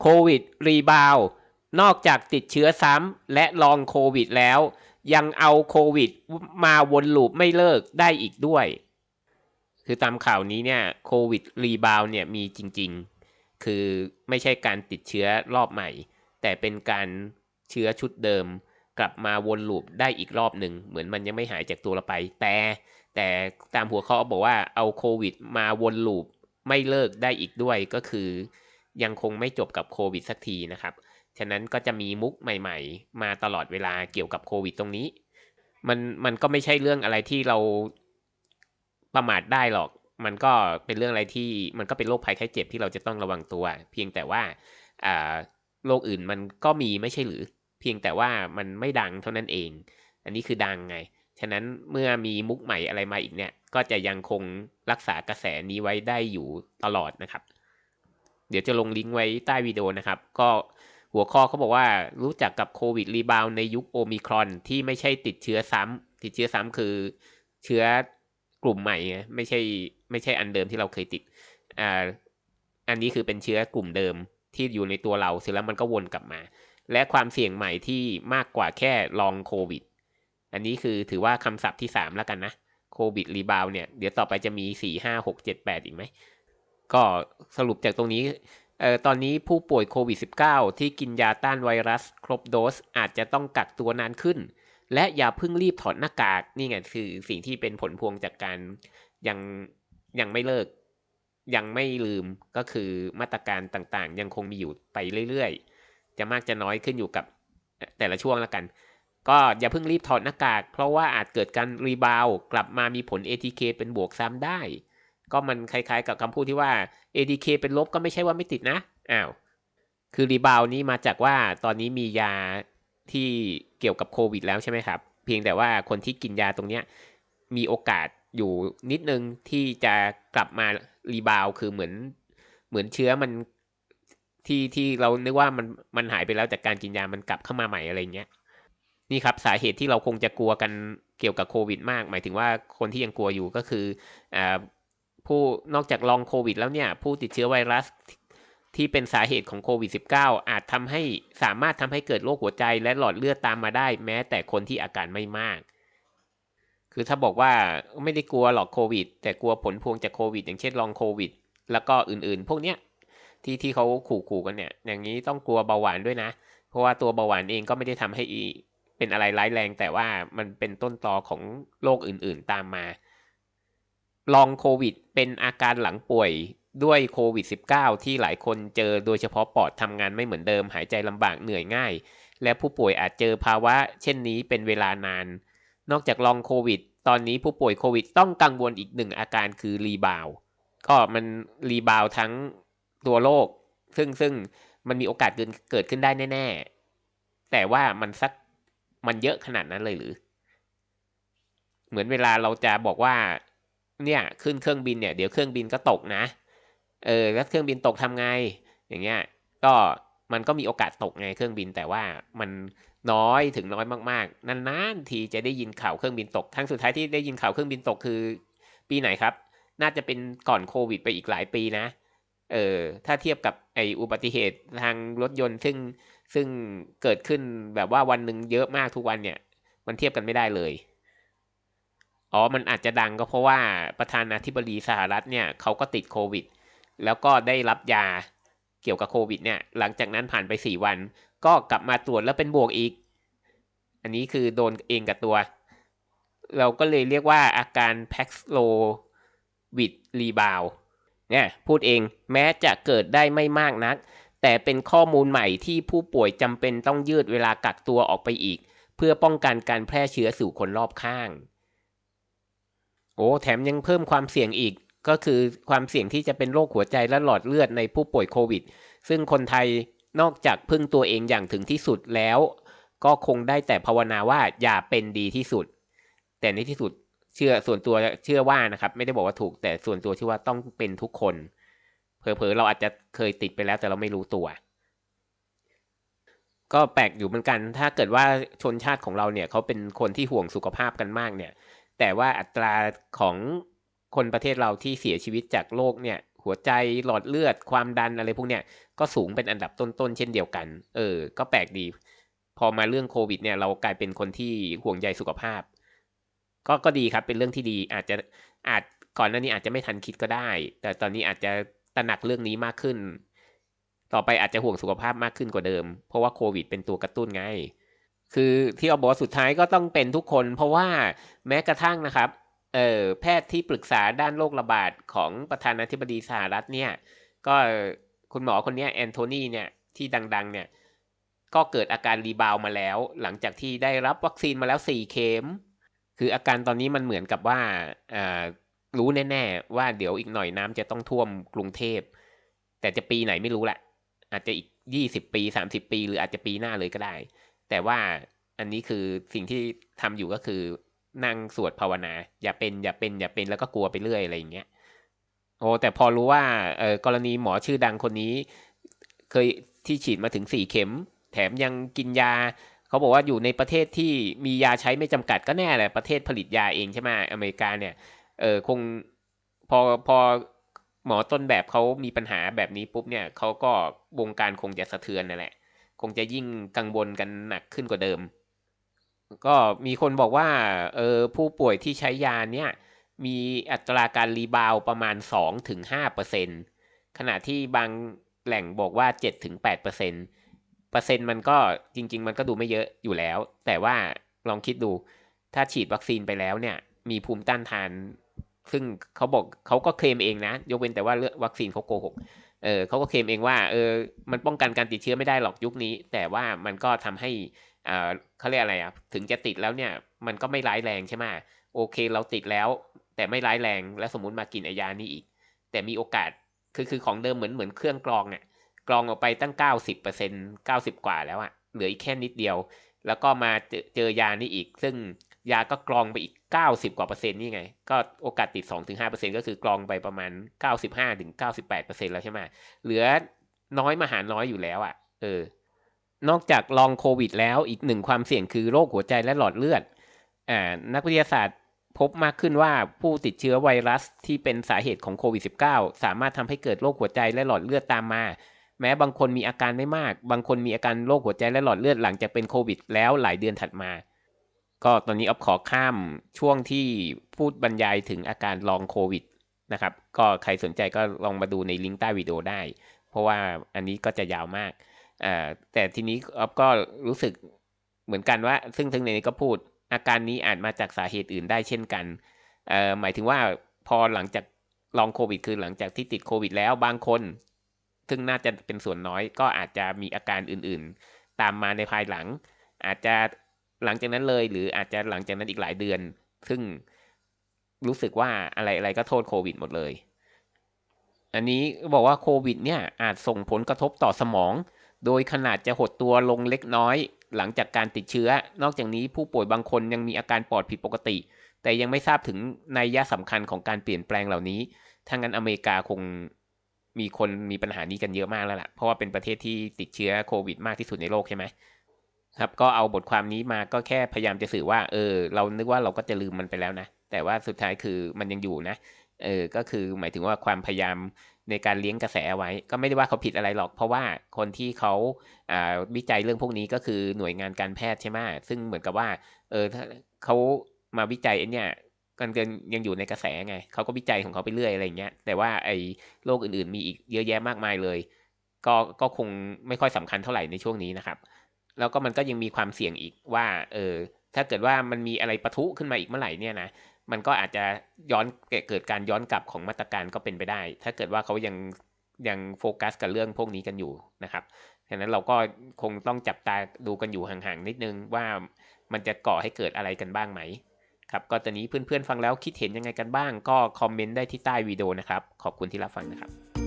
โควิดรีบาวนอกจากติดเชื้อซ้ำและลองโควิดแล้ว ยังเอาโควิดมาวนลูปไม่เลิกได้อีกด้วย คือตามข่าวนี้เนี่ยโควิดรีบาวเนี่ยมีจริง ๆ คือไม่ใช่การติดเชื้อรอบใหม่ แต่เป็นการเชื้อชุดเดิม กลับมาวนลูปได้อีกรอบหนึ่งเหมือนมันยังไม่หายจากตัวเราไป แต่แต่ตามหัวข้อบอกว่าเอาโควิดมาวนลูปไม่เลิกได้อีกด้วยก็คือ ยังคงไม่จบกับโควิดสักทีนะครับ ฉะนั้นก็จะมีมุกใหม่ ๆ มาตลอดเวลาเกี่ยวกับโควิดตรงนี้ มันมันก็ไม่ใช่เรื่องอะไรที่เราประมาทได้หรอก มันก็เป็นเรื่องอะไรที่มันก็เป็นโรคภัยไข้เจ็บที่เราจะต้องระวังตัว เพียงแต่ว่าอ่าโรคอื่นมันก็มีไม่ใช่หรือ เพียงแต่ว่ามันไม่ดังเท่านั้นเอง อันนี้คือดังไง ฉะนั้นเมื่อมีมุกใหม่อะไรมาอีกเนี่ย ก็จะยังคงรักษากระแสนี้ไว้ได้อยู่ตลอดนะครับ เดี๋ยวจะลงลิงก์ไว้ใต้วิดีโอนะครับ ก็หัวข้อเขาบอกว่ารู้จักกับโควิดรีบาวในยุคโอมิครอนที่ไม่ใช่ติดเชื้อซ้ำติดเชื้อซ้ำคือเชื้อกลุ่มใหม่ไงไม่ใช่ไม่ใช่อันเดิมที่เราเคยติดอ่าอันนี้คือเป็นเชื้อกลุ่มเดิมที่อยู่ในตัวเราเสร็จแล้วมันก็วนกลับมา และความเสี่ยงใหม่ที่มากกว่าแค่ลองโควิด อันนี้คือถือว่าคำศัพท์ที่สามแล้วกันนะโควิดรีบาวเนี่ย เดี๋ยวต่อไปจะมีสี่ห้าหกเจ็ดแปดอีกไหม ก็สรุปจากตรงนี้เอ่อตอนนี้ผู้ป่วยโควิด -19 ที่กินยาต้านไวรัสครบโดสอาจจะต้องกักตัวนานขึ้น และอย่าเพิ่งรีบถอดหน้ากาก นี่ไงคือสิ่งที่เป็นผลพวงจากการยังยังไม่เลิก ยังไม่ลืมก็คือมาตรการต่างๆ ยังคงมีอยู่ไปเรื่อยๆ จะมากจะน้อยขึ้นอยู่กับแต่ละช่วงแล้วกัน ก็อย่าเพิ่งรีบถอดหน้ากาก เพราะว่าอาจเกิดการรีบาวกลับมามีผล ATK เป็นบวกซ้ำได้ ก็มันคล้ายๆ กับคำพูดที่ว่า ATK เป็นลบก็ไม่ใช่ว่าไม่ติดนะ อ้าว คือรีบาวนี้มาจากว่าตอนนี้มียาที่เกี่ยวกับโควิดแล้วใช่ไหมครับ เพียงแต่ว่าคนที่กินยาตรงเนี้ยมีโอกาสอยู่นิดนึงที่จะกลับมารีบาวคือเหมือนเหมือนเชื้อมันที่ที่เรานึกว่ามันมันหายไปแล้วจากการกินยามันกลับเข้ามาใหม่อะไรเงี้ยนี่ครับสาเหตุที่เราคงจะกลัวกันเกี่ยวกับโควิดมาก หมายถึงว่าคนที่ยังกลัวอยู่ก็คืออ่า ผู้นอกจากลองโควิดแล้วเนี่ย ผู้ติดเชื้อไวรัสที่เป็นสาเหตุของโควิด -19 อาจทำให้สามารถทำให้เกิดโรคหัวใจและหลอดเลือดตามมาได้ แม้แต่คนที่อาการไม่มาก คือถ้าบอกว่าไม่ได้กลัวหรอกโควิด แต่กลัวผลพวงจากโควิด อย่างเช่นลองโควิด แล้วก็อื่นๆ พวกเนี้ยที่ที่เขาขู่ๆกันเนี่ย อย่างนี้ต้องกลัวเบาหวานด้วยนะ เพราะว่าตัวเบาหวานเองก็ไม่ได้ทำให้เป็นอะไรร้ายแรง แต่ว่ามันเป็นต้นตอของโรคอื่นๆ ตามมา ลองโควิดเป็นอาการหลังป่วยด้วยโควิด -19 ที่หลายคนเจอโดยเฉพาะปอดทำงานไม่เหมือนเดิม หายใจลำบากเหนื่อยง่าย และผู้ป่วยอาจเจอภาวะเช่นนี้เป็นเวลานาน นอกจากลองโควิด ตอนนี้ผู้ป่วยโควิดต้องกังวลอีกหนึ่งอาการคือรีบาวก็มันรีบาวทั้งตัวโรคซึ่งซึ่งมันมีโอกาสเกิดขึ้นได้แน่ ๆ แต่ว่ามันสักมันเยอะขนาดนั้นเลยหรือ เหมือนเวลาเราจะบอกว่า เนี่ยขึ้นเครื่องบินเนี่ยเดี๋ยวเครื่องบินก็ตกนะ เออแล้วเครื่องบินตกทำไง อย่างเงี้ย ก็มันก็มีโอกาสตกไงเครื่องบิน แต่ว่ามันน้อยถึงน้อยมากๆ นานๆทีจะได้ยินข่าวเครื่องบินตก ครั้งสุดท้ายที่ได้ยินข่าวเครื่องบินตกคือ ปีไหนครับ น่าจะเป็นก่อนโควิดไปอีกหลายปีนะ เออถ้าเทียบกับไออุบัติเหตุทางรถยนต์ซึ่งซึ่งเกิดขึ้นแบบว่าวันหนึ่งเยอะมากทุกวันเนี่ย มันเทียบกันไม่ได้เลย อ๋อ มันอาจจะดังก็เพราะว่าประธานาธิบดีสหรัฐเนี่ยเขาก็ติดโควิด แล้วก็ได้รับยาเกี่ยวกับโควิดเนี่ย หลังจากนั้นผ่านไปสี่วัน ก็กลับมาตรวจแล้วเป็นบวกอีก อันนี้คือโดนเองกับตัว เราก็เลยเรียกว่าอาการแพ็กโลวิดรีบาวเนี่ยพูดเองแม้จะเกิดได้ไม่มากนัก แต่เป็นข้อมูลใหม่ที่ผู้ป่วยจำเป็นต้องยืดเวลากักตัวออกไปอีก เพื่อป้องกันการแพร่เชื้อสู่คนรอบข้าง โอ้แถมยังเพิ่มความเสี่ยงอีก ก็คือความเสี่ยงที่จะเป็นโรคหัวใจและหลอดเลือดในผู้ป่วยโควิด ซึ่งคนไทยนอกจากพึ่งตัวเองอย่างถึงที่สุดแล้ว ก็คงได้แต่ภาวนาว่าอย่าเป็นดีที่สุด แต่ในที่สุดเชื่อส่วนตัวเชื่อว่านะครับ ไม่ได้บอกว่าถูกแต่ส่วนตัวเชื่อว่าต้องเป็นทุกคนเผลอๆเราอาจจะเคยติดไปแล้วแต่เราไม่รู้ตัว ก็แปลกอยู่เหมือนกัน ถ้าเกิดว่าชนชาติของเราเนี่ยเขาเป็นคนที่ห่วงสุขภาพกันมากเนี่ย แต่ว่าอัตราของคนประเทศเราที่เสียชีวิตจากโรคเนี่ย หัวใจหลอดเลือดความดันอะไรพวกเนี้ยก็สูงเป็นอันดับต้นๆเช่นเดียวกัน เออ ก็แปลกดี พอมาเรื่องโควิดเนี่ยเรากลายเป็นคนที่ห่วงใยสุขภาพ ก็ก็ดีครับเป็นเรื่องที่ดีอาจจะอาจก่อนหน้านี้อาจจะไม่ทันคิดก็ได้ แต่ตอนนี้อาจจะตระหนักเรื่องนี้มากขึ้น ต่อไปอาจจะห่วงสุขภาพมากขึ้นกว่าเดิม เพราะว่าโควิดเป็นตัวกระตุ้นไง คือที่เอาบอกว่าสุดท้ายก็ต้องเป็นทุกคน เพราะว่าแม้กระทั่งนะครับเออแพทย์ที่ปรึกษาด้านโรคระบาดของประธานาธิบดีสหรัฐเนี่ย ก็คุณหมอคนนี้แอนโทนีเนี่ยที่ดัง ๆ เนี่ยก็เกิดอาการรีบาวมาแล้ว หลังจากที่ได้รับวัคซีนมาแล้วสี่เข็มคืออาการตอนนี้มันเหมือนกับว่าอ่ารู้แน่ ๆ ว่าเดี๋ยวอีกหน่อยน้ำจะต้องท่วมกรุงเทพ แต่จะปีไหนไม่รู้แหละ อาจจะอีกยี่สิบปีสามสิบปี หรืออาจจะปีหน้าเลยก็ได้ แต่ว่าอันนี้คือสิ่งที่ทำอยู่ก็คือนั่งสวดภาวนา อย่าเป็นอย่าเป็นอย่าเป็นแล้วก็กลัวไปเรื่อยอะไรอย่างเงี้ยโอ้แต่พอรู้ว่าเออกรณีหมอชื่อดังคนนี้ เคยที่ฉีดมาถึงสี่เข็ม แถมยังกินยาเขาบอกว่าอยู่ในประเทศที่มียาใช้ไม่จำกัดก็แน่แหละประเทศผลิตยาเองใช่ไหมอเมริกาเนี่ยเออคงพอพอหมอต้นแบบเขามีปัญหาแบบนี้ปุ๊บเนี่ยเขาก็วงการคงจะสะเทือนนั่นแหละ คงจะยิ่งกังวลกันหนักขึ้นกว่าเดิม ก็มีคนบอกว่าเออผู้ป่วยที่ใช้ยาเนี่ยมีอัตราการรีบาวประมาณ 2-5%ขณะที่บางแหล่งบอกว่า 7-8%เปอร์เซ็นต์เปอร์เซ็นต์มันก็จริง ๆ มันก็ดูไม่เยอะอยู่แล้ว แต่ว่าลองคิดดู ถ้าฉีดวัคซีนไปแล้วเนี่ย มีภูมิต้านทาน ซึ่งเขาบอกเขาก็เคลมเองนะ ยกเว้นแต่ว่าเรื่องวัคซีนเขาโกหก เออเขาก็เคลมเองว่าเออมันป้องกันการติดเชื้อไม่ได้หรอกยุคนี้ แต่ว่ามันก็ทำให้อ่าเขาเรียกอะไรอะถึงจะติดแล้วเนี่ยมันก็ไม่ร้ายแรงใช่ไหมโอเคเราติดแล้ว แต่ไม่ร้ายแรงแล้วสมมติมากินไอยานี้อีก แต่มีโอกาสคือคือของเดิมเหมือนเหมือนเครื่องกรองอะกรองออกไปตั้งเก้าสิบเปอร์เซ็นเก้าสิบกว่าแล้วอะเหลืออีกแค่นิดเดียว แล้วก็มาเจอเจอยานี้อีก ซึ่งยาก็กรองไปอีก เก้าสิบกว่าเปอร์เซ็นต์นี่ไง ก็โอกาสติดสองถึงห้าเปอร์เซ็นก็คือกรองไปประมาณเก้าสิบห้าถึงเก้าสิบแปดเปอร์เซ็นแล้วใช่ไหมเหลือน้อยมาหาน้อยอยู่แล้วอะ เออ นอกจากลองโควิดแล้วอีกหนึ่งความเสี่ยงคือโรคหัวใจและหลอดเลือด อ่า นักวิทยาศาสตร์พบมากขึ้นว่าผู้ติดเชื้อไวรัสที่เป็นสาเหตุของโควิด -19 สามารถทำให้เกิดโรคหัวใจและหลอดเลือดตามมา แม้บางคนมีอาการไม่มาก บางคนมีอาการโรคหัวใจและหลอดเลือดหลังจากเป็นโควิด แล้วหลายเดือนถัดมา ก็ตอนนี้อ๊อฟขอข้ามช่วงที่พูดบรรยายถึงอาการลองโควิดนะครับ ก็ใครสนใจก็ลองมาดูในลิงก์ใต้วิดีโอได้ เพราะว่าอันนี้ก็จะยาวมากแต่ทีนี้อ๊อฟก็รู้สึกเหมือนกันว่า ซึ่งทั้งในนี้ก็พูดอาการนี้อาจมาจากสาเหตุอื่นได้เช่นกันหมายถึงว่าพอหลังจากลองโควิด คือหลังจากที่ติดโควิด แล้วบางคน ซึ่งน่าจะเป็นส่วนน้อยก็อาจจะมีอาการอื่นๆ ตามมาในภายหลัง อาจจะ หลังจากนั้นเลย หรืออาจจะหลังจากนั้นอีกหลายเดือน ซึ่งรู้สึกว่าอะไรอะไรก็โทษโควิดหมดเลย อันนี้บอกว่าโควิด เนี่ยอาจส่งผลกระทบต่อสมอง โดยขนาดจะหดตัวลงเล็กน้อย หลังจากการติดเชื้อ นอกจากนี้ผู้ป่วยบางคนยังมีอาการปอดผิดปกติ แต่ยังไม่ทราบถึงนัยยะสำคัญของการเปลี่ยนแปลงเหล่านี้ถ้างั้นอเมริกาคงมีคนมีปัญหานี้กันเยอะมากแล้วล่ะ เพราะว่าเป็นประเทศที่ติดเชื้อโควิดมากที่สุดในโลกใช่ไหม ครับก็เอาบทความนี้มาก็แค่พยายามจะสื่อว่า เออ เรานึกว่าเราก็จะลืมมันไปแล้วนะ แต่ว่าสุดท้ายคือมันยังอยู่นะ เออ ก็คือหมายถึงว่าความพยายามในการเลี้ยงกระแสไว้ ก็ไม่ได้ว่าเขาผิดอะไรหรอก เพราะว่าคนที่เขาอ่าวิจัยเรื่องพวกนี้ก็คือหน่วยงานการแพทย์ใช่ไหมซึ่งเหมือนกับว่า เออถ้าเขามาวิจัยเนี่ยกันเกินยังอยู่ในกระแสไงเขาก็วิจัยของเขาไปเรื่อยอะไรเงี้ย แต่ว่าไอ้โรคอื่นๆมีอีกเยอะแยะมากมายเลย ก็ก็คงไม่ค่อยสำคัญเท่าไหร่ในช่วงนี้นะครับ แล้วก็มันก็ยังมีความเสี่ยงอีกว่า เออ ถ้าเกิดว่ามันมีอะไรปะทุขึ้นมาอีกเมื่อไหร่เนี่ยนะ มันก็อาจจะย้อนเกิดการย้อนกลับของมาตรการก็เป็นไปได้ ถ้าเกิดว่าเขายังยังโฟกัสกับเรื่องพวกนี้กันอยู่นะครับฉะนั้นเราก็คงต้องจับตาดูกันอยู่ห่างๆนิดนึงว่ามันจะก่อให้เกิดอะไรกันบ้างไหมครับ ก็ตอนนี้เพื่อนๆฟังแล้วคิดเห็นยังไงกันบ้าง ก็คอมเมนต์ได้ที่ใต้วิดีโอนะครับ ขอบคุณที่รับฟังนะครับ